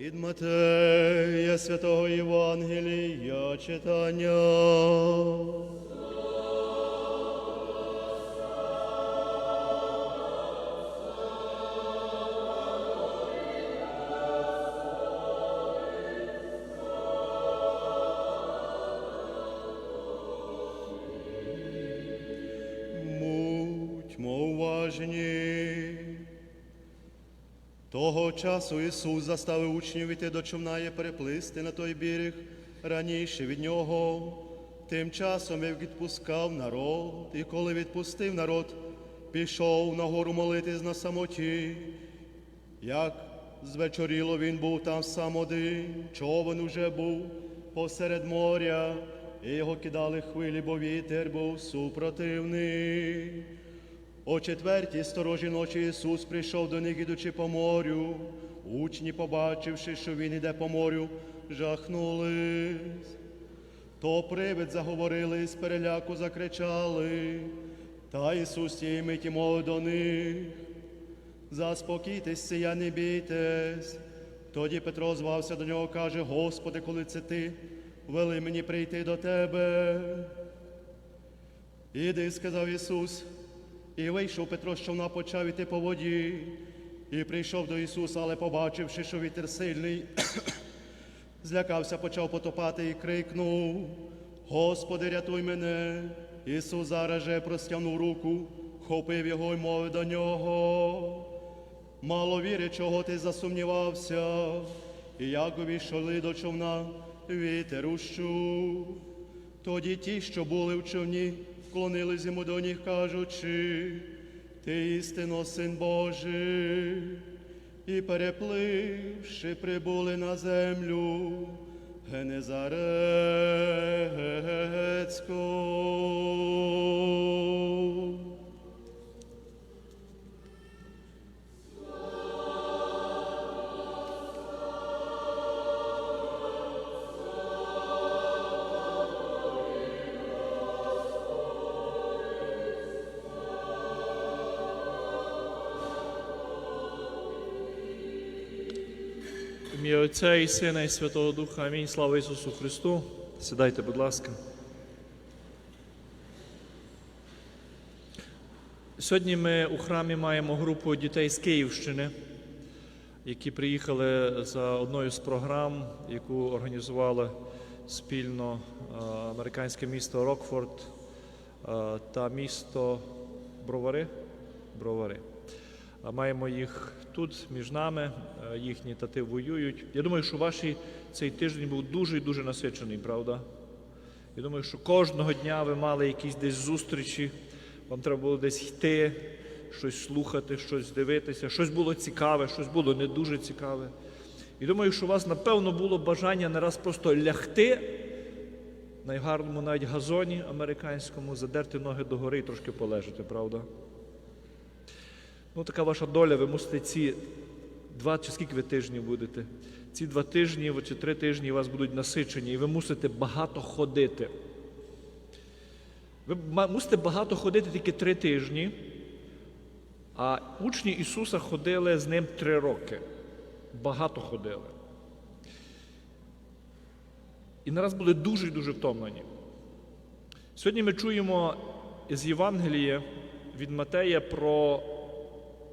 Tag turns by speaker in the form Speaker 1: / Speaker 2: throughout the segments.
Speaker 1: Від Матея Святого Євангелія читання. Того часу Ісус заставив учнів іти до човна і переплисти на той берег раніше від нього. Тим часом як відпускав народ, і коли відпустив народ, пішов на гору молитись на самоті. Як звечоріло він був там сам один, човен уже був посеред моря, і його кидали хвилі, бо вітер був супротивний. О четвертій сторожі ночі Ісус прийшов до них, ідучи по морю. Учні, побачивши, що він іде по морю, жахнулись. То привид заговорили, з переляку закричали. Та Ісус тієї миті мовив до них. Заспокійтесь, я не бійтесь. Тоді Петро звався до нього, каже: Господи, коли це ти, вели мені прийти до тебе. Іди, сказав Ісус, і вийшов Петро, що човна почав іти по воді, і прийшов до Ісуса, але побачивши, що вітер сильний, злякався, почав потопати і крикнув: Господи, рятуй мене. Ісус зараз же простягнув руку, хопив його й мовив до нього. Мало віри, чого ти засумнівався, і як увійшли до човна, вітер ущух. Тоді ті, що були в човні, вклонились йому до них, кажучи, ти істинно син Божий, і перепливши, прибули на землю Генезарецьку.
Speaker 2: Ім'я Отця і Сина, і Святого Духа. Амінь. Слава Ісусу Христу. Сідайте, будь ласка. Сьогодні ми у храмі маємо групу дітей з Київщини, які приїхали за одною з програм, яку організували спільно е, американське місто Рокфорд е, та місто Бровари. Бровари. Маємо їх тут між нами, е, їхні тати воюють. Я думаю, що ваш цей тиждень був дуже і дуже насичений, правда? Я думаю, що кожного дня ви мали якісь десь зустрічі, вам треба було десь йти, щось слухати, щось дивитися, щось було цікаве, щось було не дуже цікаве. І думаю, що у вас, напевно, було бажання не раз просто лягти на гарному навіть газоні американському, задерти ноги догори і трошки полежати, правда? Ну, така ваша доля, ви мусите ці два чи скільки ви тижнів будете? Ці два тижні чи три тижні у вас будуть насичені, і ви мусите багато ходити. Ви мусите багато ходити тільки три тижні, а учні Ісуса ходили з ним три роки. Багато ходили. І нараз були дуже і дуже втомлені. Сьогодні ми чуємо з Євангелія від Матея про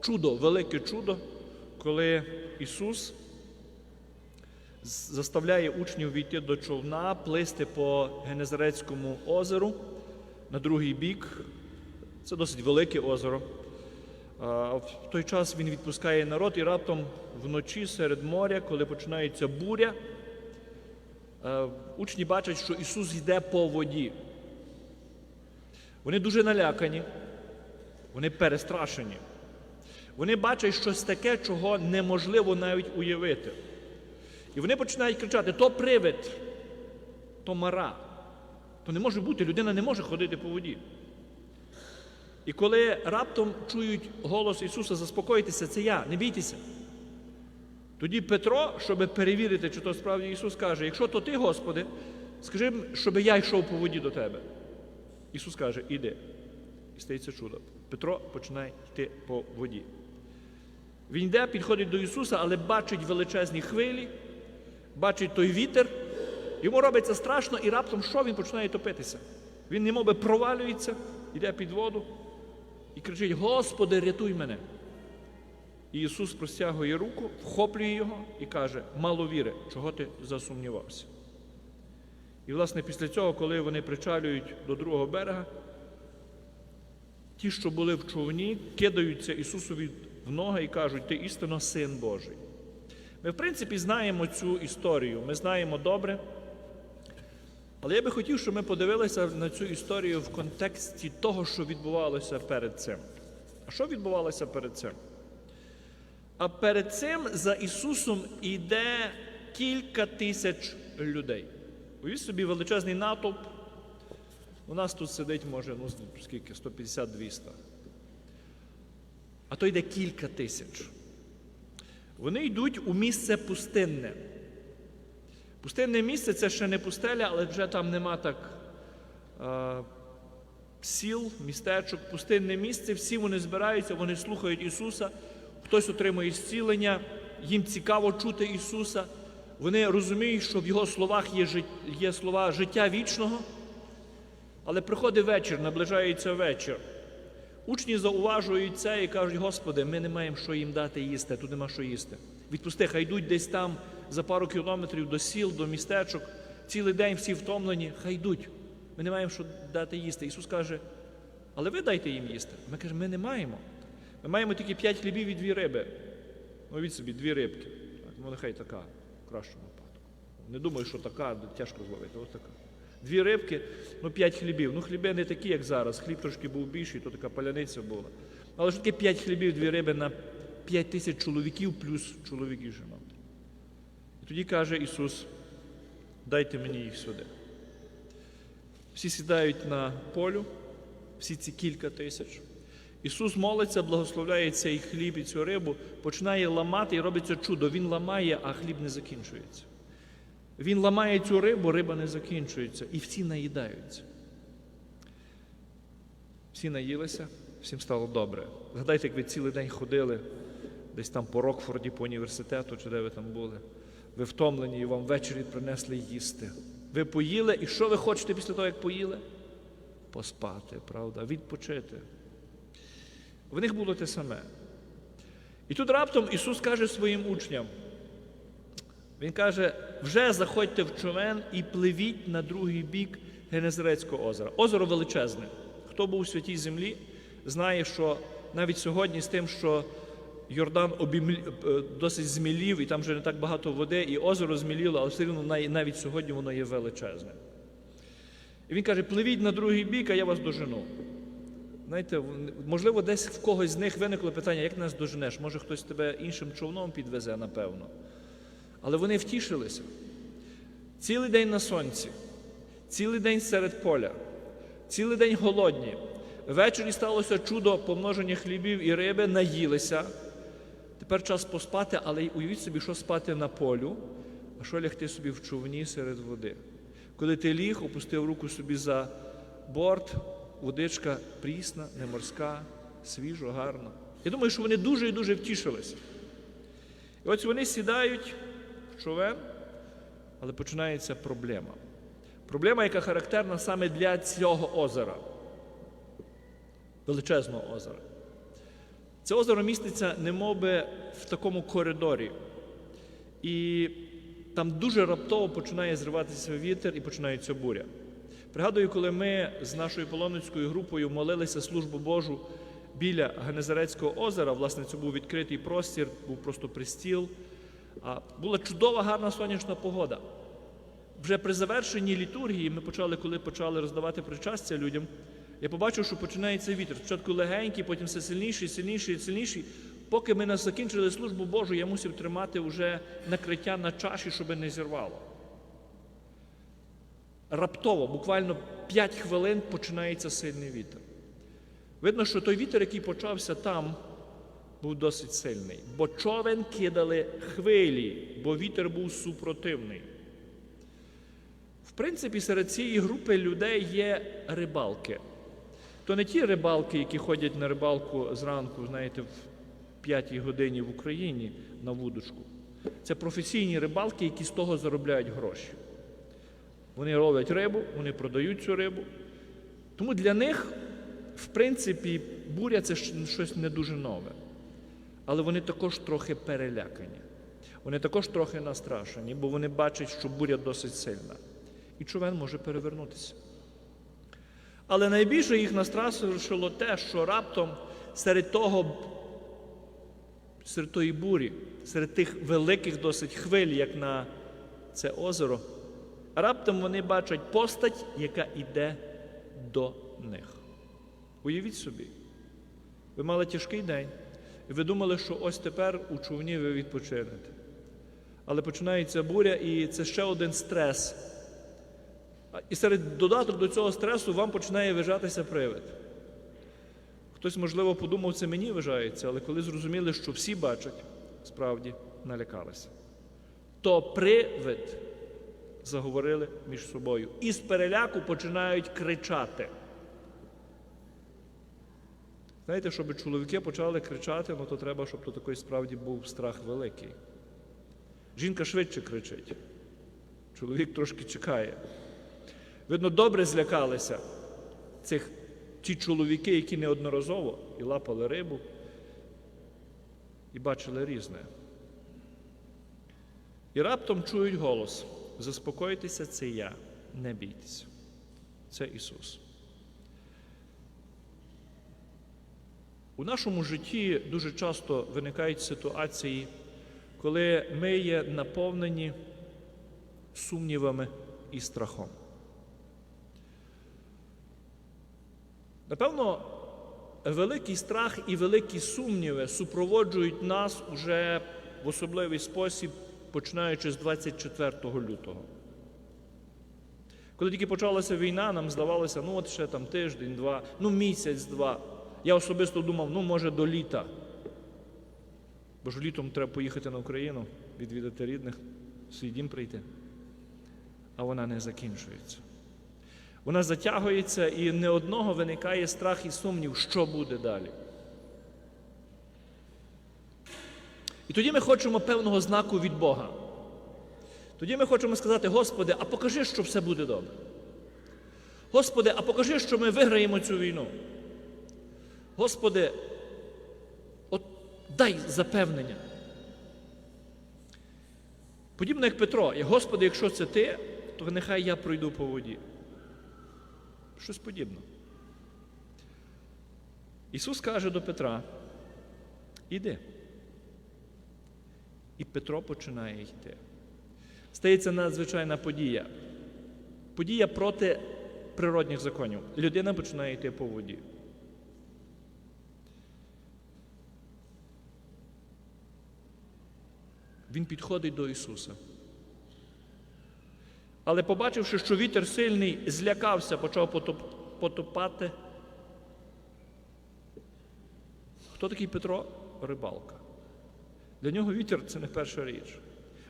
Speaker 2: чудо, велике чудо, коли Ісус заставляє учнів війти до човна, плисти по Генезарецькому озеру на другий бік. Це досить велике озеро. В той час він відпускає народ, і раптом вночі серед моря, коли починається буря, учні бачать, що Ісус йде по воді. Вони дуже налякані, вони перестрашені. Вони бачать щось таке, чого неможливо навіть уявити. І вони починають кричати: то привид, то мара. То не може бути, людина не може ходити по воді. І коли раптом чують голос Ісуса, заспокойтеся, це я, не бійтеся. Тоді Петро, щоб перевірити, чи то справді Ісус каже, якщо то ти, Господи, скажи, щоб я йшов по воді до тебе. Ісус каже, іди. І стається чудо. Петро починає йти по воді. Він йде, підходить до Ісуса, але бачить величезні хвилі, бачить той вітер. Йому робиться страшно, і раптом що він починає топитися? Він немов провалюється, йде під воду і кричить: Господи, рятуй мене. І Ісус простягує руку, вхоплює його і каже: Мало віри, чого ти засумнівався? І, власне, після цього, коли вони причалюють до другого берега, ті, що були в човні, кидаються Ісусові в ноги і кажуть, ти істинно син Божий. Ми, в принципі, знаємо цю історію, ми знаємо добре. Але я би хотів, щоб ми подивилися на цю історію в контексті того, що відбувалося перед цим. А що відбувалося перед цим? А перед цим за Ісусом йде кілька тисяч людей. Уявіть собі величезний натовп. У нас тут сидить, може, ну скільки, 150-200. А то йде кілька тисяч. Вони йдуть у місце пустинне. Пустинне місце це ще не пустеля, але вже там нема так е, сіл, містечок, пустинне місце. Всі вони збираються, вони слухають Ісуса, хтось отримує зцілення, їм цікаво чути Ісуса. Вони розуміють, що в Його словах є, є слова життя вічного. Але приходить вечір, наближається вечір. Учні зауважують це і кажуть, Господи, ми не маємо що їм дати їсти, тут нема що їсти. Відпусти, хай йдуть десь там за пару кілометрів до сіл, до містечок, цілий день всі втомлені, хай йдуть. Ми не маємо що дати їсти. Ісус каже, але ви дайте їм їсти. Ми кажемо, ми не маємо. Ми маємо тільки п'ять хлібів і дві риби. Ну, від собі, дві рибки. Так, ну, нехай така, в кращому випадку. Не думаю, що така, тяжко зловити, ось така. Дві рибки, ну п'ять хлібів. Ну, хліби не такі, як зараз. Хліб трошки був більший, то така паляниця була. Але ж таки п'ять хлібів, дві риби на п'ять тисяч чоловіків плюс чоловіків жінок. І тоді каже Ісус, дайте мені їх сюди. Всі сідають на полю, всі ці кілька тисяч. Ісус молиться, благословляє цей хліб і цю рибу, починає ламати і робиться чудо. Він ламає, а хліб не закінчується. Він ламає цю рибу, риба не закінчується, і всі наїдаються. Всі наїлися, всім стало добре. Згадайте, як ви цілий день ходили десь там по Рокфорді, по університету, чи де ви там були. Ви втомлені і вам ввечері принесли їсти. Ви поїли, і що ви хочете після того, як поїли? Поспати, правда, відпочити. В них було те саме. І тут раптом Ісус каже своїм учням, Він каже, вже заходьте в човен і пливіть на другий бік Генезарецького озера. Озеро величезне. Хто був у святій землі, знає, що навіть сьогодні з тим, що Йордан обімлі... е, досить змілів, і там вже не так багато води, і озеро зміліло, але все най- навіть сьогодні воно є величезне. І він каже: пливіть на другий бік, а я вас дожену. Знаєте, можливо, десь в когось з них виникло питання, як нас доженеш? Може, хтось тебе іншим човном підвезе, напевно. Але вони втішилися. Цілий день на сонці, цілий день серед поля, цілий день голодні. Ввечері сталося чудо помноження хлібів і риби, наїлися. Тепер час поспати, але уявіть собі, що спати на полю, а що лягти собі в човні серед води. Коли ти ліг, опустив руку собі за борт, водичка прісна, не морська, свіжо, гарно. Я думаю, що вони дуже і дуже втішилися. І ось вони сідають човен, але починається проблема. Проблема, яка характерна саме для цього озера, величезного озера. Це озеро міститься немовби в такому коридорі. І там дуже раптово починає зриватися вітер і починається буря. Пригадую, коли ми з нашою паломницькою групою молилися службу Божу біля Генезарецького озера, власне, це був відкритий простір, був просто пристіл. А була чудова, гарна сонячна погода. Вже при завершенні літургії ми почали, коли почали роздавати причастя людям, я побачив, що починається вітер. Спочатку легенький, потім все сильніший, сильніший, сильніший. Поки ми не закінчили службу Божу, я мусив тримати вже накриття на чаші, щоб не зірвало. Раптово, буквально 5 хвилин, починається сильний вітер. Видно, що той вітер, який почався там, був досить сильний, бо човен кидали хвилі, бо вітер був супротивний. В принципі, серед цієї групи людей є рибалки. То не ті рибалки, які ходять на рибалку зранку, знаєте, в п'ятій годині в Україні на вудочку. Це професійні рибалки, які з того заробляють гроші. Вони ловлять рибу, вони продають цю рибу. Тому для них, в принципі, буря це щось не дуже нове. Але вони також трохи перелякані. Вони також трохи настрашені, бо вони бачать, що буря досить сильна. І човен може перевернутися. Але найбільше їх настрашило те, що раптом серед того, серед тої бурі, серед тих великих досить хвиль, як на це озеро, раптом вони бачать постать, яка йде до них. Уявіть собі, ви мали тяжкий день, і ви думали, що ось тепер у човні ви відпочинете. Але починається буря, і це ще один стрес. І серед додаток до цього стресу вам починає вижатися привид. Хтось, можливо, подумав, це мені вижається, але коли зрозуміли, що всі бачать, справді налякалися. То привид заговорили між собою. І з переляку починають кричати. Знаєте, щоб чоловіки почали кричати, ну то треба, щоб то такий справді був страх великий. Жінка швидше кричить. Чоловік трошки чекає. Видно, добре злякалися цих ті чоловіки, які неодноразово і лапали рибу, і бачили різне. І раптом чують голос: заспокойтеся, це я, не бійтеся. Це Ісус. У нашому житті дуже часто виникають ситуації, коли ми є наповнені сумнівами і страхом. Напевно, великий страх і великі сумніви супроводжують нас уже в особливий спосіб, починаючи з 24 лютого. Коли тільки почалася війна, нам здавалося, ну от ще там тиждень, два, ну місяць-два. Я особисто думав, ну може до літа. Бо ж літом треба поїхати на Україну, відвідати рідних, свій дім прийти. А вона не закінчується. Вона затягується і не одного виникає страх і сумнів, що буде далі. І тоді ми хочемо певного знаку від Бога. Тоді ми хочемо сказати, Господи, а покажи, що все буде добре. Господи, а покажи, що ми виграємо цю війну. Господи, от дай запевнення. Подібно як Петро, і Господи, якщо це ти, то нехай я пройду по воді. Щось подібне. Ісус каже до Петра: іди. І Петро починає йти. Стається надзвичайна подія. Подія проти природних законів. Людина починає йти по воді. Він підходить до Ісуса. Але побачивши, що вітер сильний, злякався, почав потоп... потопати. Хто такий Петро? Рибалка. Для нього вітер це не перша річ.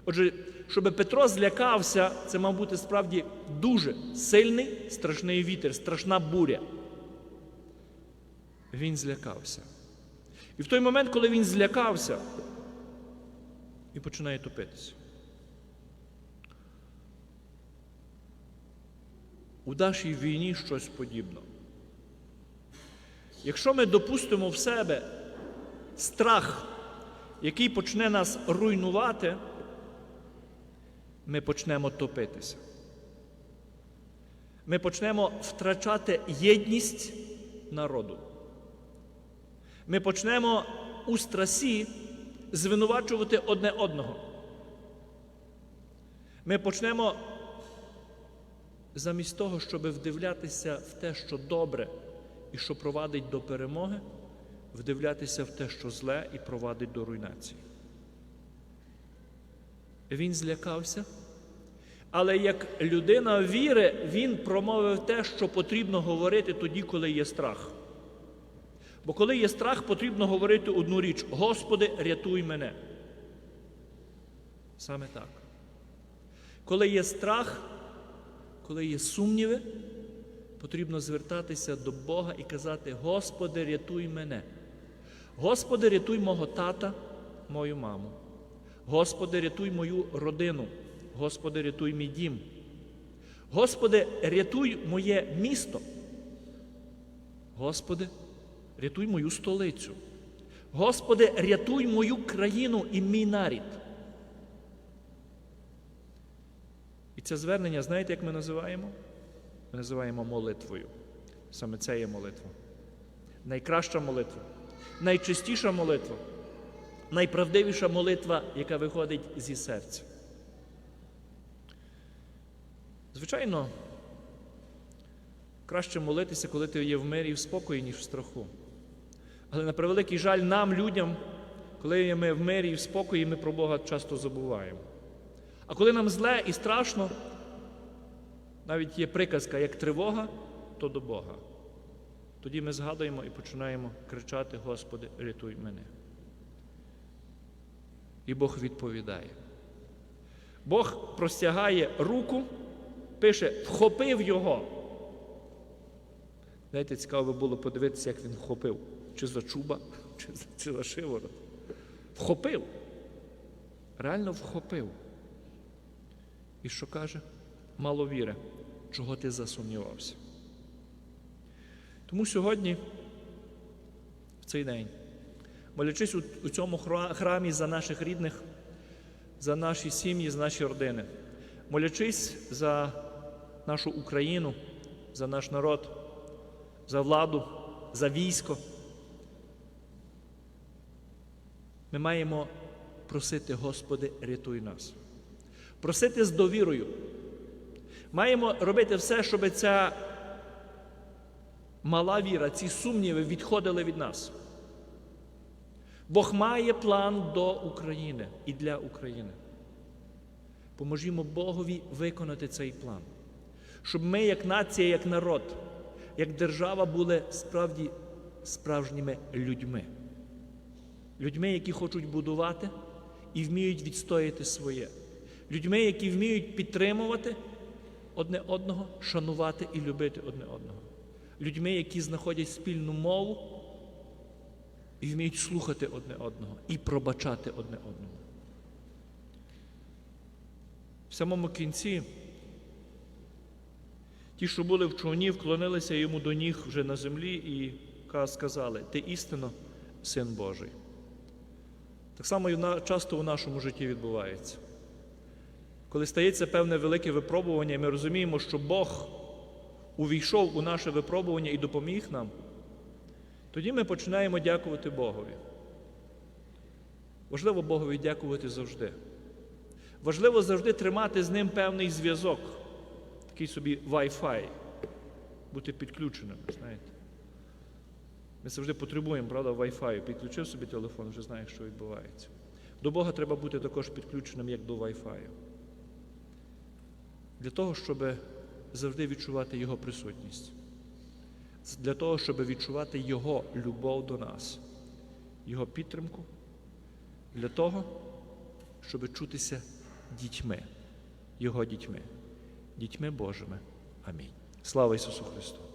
Speaker 2: Отже, щоб Петро злякався, це мав бути справді дуже сильний, страшний вітер, страшна буря. Він злякався. І в той момент, коли він злякався, і починає топитися. У нашій війні щось подібне. Якщо ми допустимо в себе страх, який почне нас руйнувати, ми почнемо топитися. Ми почнемо втрачати єдність народу. Ми почнемо у страсі звинувачувати одне одного. Ми почнемо замість того, щоб вдивлятися в те, що добре і що провадить до перемоги, вдивлятися в те, що зле і провадить до руйнації. Він злякався, але як людина віри, він промовив те, що потрібно говорити тоді, коли є страх. Бо коли є страх, потрібно говорити одну річ: Господи, рятуй мене. Саме так. Коли є страх, коли є сумніви, потрібно звертатися до Бога і казати: Господи, рятуй мене. Господи, рятуй мого тата, мою маму. Господи, рятуй мою родину. Господи, рятуй мій дім. Господи, рятуй моє місто. Господи, рятуй мою столицю. Господи, рятуй мою країну і мій нарід. І це звернення, знаєте, як ми називаємо? Ми називаємо молитвою. Саме це є молитва. Найкраща молитва, найчистіша молитва, найправдивіша молитва, яка виходить зі серця. Звичайно, краще молитися, коли ти є в мирі і в спокої, ніж в страху. Але на превеликий жаль нам, людям, коли ми в мирі і в спокої, ми про Бога часто забуваємо. А коли нам зле і страшно, навіть є приказка, як тривога, то до Бога. Тоді ми згадуємо і починаємо кричати: Господи, рятуй мене. І Бог відповідає. Бог простягає руку, пише, вхопив його. Знаєте, цікаво було подивитися, як він вхопив. Чи за чуба, чи чи за шиворот. Вхопив. Реально вхопив. І що каже? Мало віри, чого ти засумнівався. Тому сьогодні, в цей день, молячись у, у цьому храмі за наших рідних, за наші сім'ї, за наші родини, молячись за нашу Україну, за наш народ, за владу, за військо, ми маємо просити, Господи, рятуй нас. Просити з довірою. Маємо робити все, щоб ця мала віра, ці сумніви відходили від нас. Бог має план до України і для України. Поможімо Богові виконати цей план, щоб ми, як нація, як народ, як держава, були справді справжніми людьми. Людьми, які хочуть будувати і вміють відстояти своє. Людьми, які вміють підтримувати одне одного, шанувати і любити одне одного. Людьми, які знаходять спільну мову і вміють слухати одне одного і пробачати одне одному. В самому кінці ті, що були в човні, вклонилися йому до ніг вже на землі і сказали: Ти істинно син Божий. Так само і часто у нашому житті відбувається. Коли стається певне велике випробування, і ми розуміємо, що Бог увійшов у наше випробування і допоміг нам, тоді ми починаємо дякувати Богові. Важливо Богові дякувати завжди. Важливо завжди тримати з ним певний зв'язок, такий собі Wi-Fi, бути підключеним, знаєте. Ми завжди потребуємо, правда, Wi-Fi. Підключив собі телефон, вже знаєш, що відбувається. До Бога треба бути також підключеним, як до Wi-Fi. Для того, щоб завжди відчувати Його присутність. Для того, щоб відчувати Його любов до нас, Його підтримку, для того, щоб чутися дітьми, Його дітьми, дітьми Божими. Амінь. Слава Ісусу Христу!